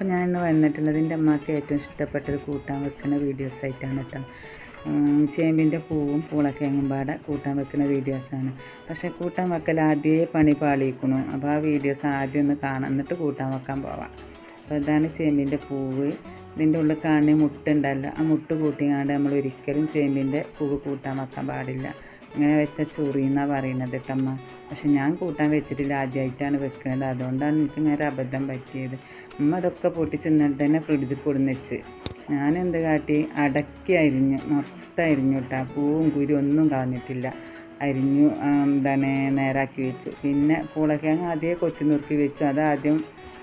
അപ്പോൾ ഞാൻ ഇന്ന് വന്നിട്ടുള്ളത് എന്റെ അമ്മയ്ക്ക് ഏറ്റവും ഇഷ്ടപ്പെട്ടൊരു കൂട്ടാൻ വെക്കുന്ന വീഡിയോസ് ആയിട്ടാണ് കേട്ടോ ചേമ്പിന്റെ പൂവും പൂളക്കിഴങ്ങും പാടെ കൂട്ടാൻ വെക്കുന്ന വീഡിയോസാണ്. പക്ഷേ കൂട്ടാൻ വെക്കൽ ആദ്യമേ പണി പാളിയിക്കണു. അപ്പോൾ ആ വീഡിയോസ് ആദ്യം ഒന്ന് കാണാം. എന്നിട്ട് കൂട്ടാൻ വെക്കാൻ പോവാം. അപ്പോൾ ഇതാണ് ചേമ്പിന്റെ പൂവ്. ഇതിന്റെ ഉള്ളിൽ കാണുന്ന മുട്ട ഉണ്ടല്ലോ ആ മുട്ട് കൂട്ടിയാണ്ട് നമ്മൾ ഒരിക്കലും ചേമ്പിന്റെ പൂവ് കൂട്ടാൻ വെക്കാൻ പാടില്ല. അങ്ങനെ വെച്ചാൽ ചൊറിയെന്നാണ് പറയുന്നത് കേട്ടമ്മ പക്ഷെ ഞാൻ കൂട്ടാൻ വെച്ചിട്ടില്ല. ആദ്യമായിട്ടാണ് വെക്കുന്നത് അതുകൊണ്ടാണ് എനിക്ക് നേരെ അബദ്ധം പറ്റിയത്. അമ്മ അതൊക്കെ പൊട്ടിച്ച് ചെന്നാൽ തന്നെ ഫ്രിഡ്ജിൽ കൊടുന്ന് വെച്ച്. ഞാൻ എന്ത് കാട്ടി? അടക്കി അരിഞ്ഞു. മൊത്തം അരിഞ്ഞു കേട്ടോ. പൂവും കുരു ഒന്നും കളഞ്ഞിട്ടില്ല. അരിഞ്ഞു എന്താണ് നേരാക്കി വെച്ചു. പിന്നെ പൂളക്കിഴങ്ങ് ആദ്യമേ കൊത്തി നുറുക്കി വെച്ചു. അത് ആദ്യം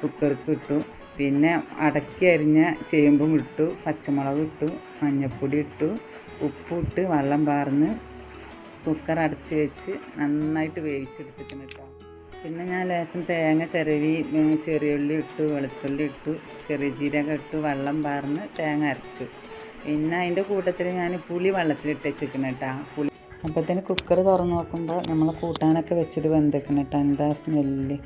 കുക്കർക്ക് ഇട്ടു. പിന്നെ അടക്കി അരിഞ്ഞ ചേമ്പും ഇട്ടു. പച്ചമുളക് ഇട്ടു. മഞ്ഞൾപ്പൊടി ഇട്ടു. ഉപ്പിട്ട് വെള്ളം പാർന്ന് കുക്കർ അടച്ച് വെച്ച് നന്നായിട്ട് വേവിച്ചെടുത്തിട്ടുണ്ട് കേട്ടോ. പിന്നെ ഞാൻ ലേശം തേങ്ങ ചിരവി ചെറിയ ചെറിയുള്ളി ഇട്ടു വെളുത്തുള്ളി ഇട്ടു ചെറിയ ജീരകം ഇട്ടു വെള്ളം പാർന്ന് തേങ്ങ അരച്ചു. പിന്നെ അതിന്റെ കൂട്ടത്തിൽ ഞാൻ പുളി വെള്ളത്തിലിട്ട് വെച്ചിരിക്കണം കേട്ടോ. പുളി അപ്പോഴത്തേന് കുക്കർ തുറന്ന് നോക്കുമ്പോൾ നമ്മൾ കൂട്ടാനൊക്കെ വെച്ചിട്ട് വെന്തേക്കണം കേട്ടോ. എന്താ സ്മെല്ല്.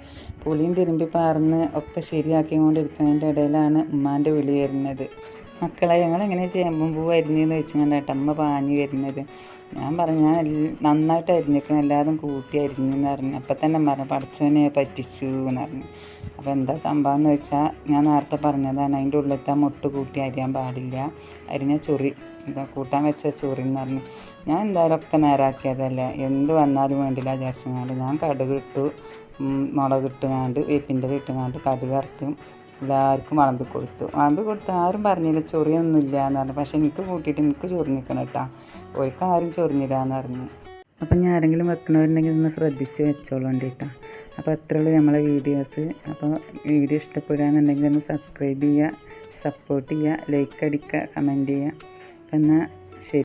പുളിയും തിരുമ്പി പാർന്ന് ഒക്കെ ശരിയാക്കിക്കൊണ്ടിരിക്കുന്നതിന്റെ ഇടയിലാണ് ഉമ്മാന്റെ വിളി വരുന്നത്. മക്കളെ ഞങ്ങൾ എങ്ങനെ ചേമ്പും പൂവ് അരിഞ്ഞെന്ന് വെച്ച് കണ്ടിട്ട് അമ്മ പാഞ്ഞു വരുന്നത്. ഞാൻ പറഞ്ഞു ഞാൻ നന്നായിട്ട് അരിഞ്ഞിരിക്കണം എല്ലാതും കൂട്ടി അരിഞ്ഞു എന്ന് പറഞ്ഞു. അപ്പം തന്നെ പറഞ്ഞു പഠിച്ചവനെ പറ്റിച്ചു എന്ന് പറഞ്ഞു. അപ്പോൾ എന്താ സംഭവം എന്ന് വെച്ചാൽ ഞാൻ നേരത്തെ പറഞ്ഞതാണ് അതിന്റെ ഉള്ളിലത്തെ മുട്ട് കൂട്ടി അരിയാൻ പാടില്ല. അരിഞ്ഞ ചൊറി എന്താ കൂട്ടാൻ വെച്ച ചൊറി എന്ന് പറഞ്ഞു. ഞാൻ എന്തായാലും ഒക്കെ നേരാക്കിയതല്ലേ. എന്ത് വന്നാലും വേണ്ടില്ല വിചാരിച്ചങ്ങാണ്ട് ഞാൻ കടുക് ഇട്ടു മുളക് ഇട്ടുങ്ങാണ്ട് വേപ്പിന്റെ ഇട്ടുങ്ങാണ്ട് കടുക് അറുത്തും എല്ലാവർക്കും വളമ്പി കൊടുത്തു. വളമ്പി കൊടുത്ത് ആരും പറഞ്ഞില്ല ചൊറിയൊന്നുമില്ല എന്ന് പറഞ്ഞു. പക്ഷെ എനിക്ക് കൂട്ടിയിട്ട് എനിക്ക് ചൊറിഞ്ഞിക്കണം കേട്ടോ. ഓർക്ക് ആരും ചൊറിഞ്ഞില്ല എന്ന് പറഞ്ഞു. അപ്പം ഞാൻ ആരെങ്കിലും വെക്കണവരുണ്ടെങ്കിൽ ഒന്ന് ശ്രദ്ധിച്ച് വെച്ചോളൂണ്ട് കേട്ടോ. അപ്പോൾ അത്രേ ഉള്ളൂ നമ്മളെ വീഡിയോസ്. അപ്പോൾ വീഡിയോ ഇഷ്ടപ്പെടുകയാണെന്നുണ്ടെങ്കിൽ ഒന്ന് സബ്സ്ക്രൈബ് ചെയ്യുക സപ്പോർട്ട് ചെയ്യുക ലൈക്ക് അടിക്കുക കമന്റ് ചെയ്യുക. എന്നാൽ ശരി.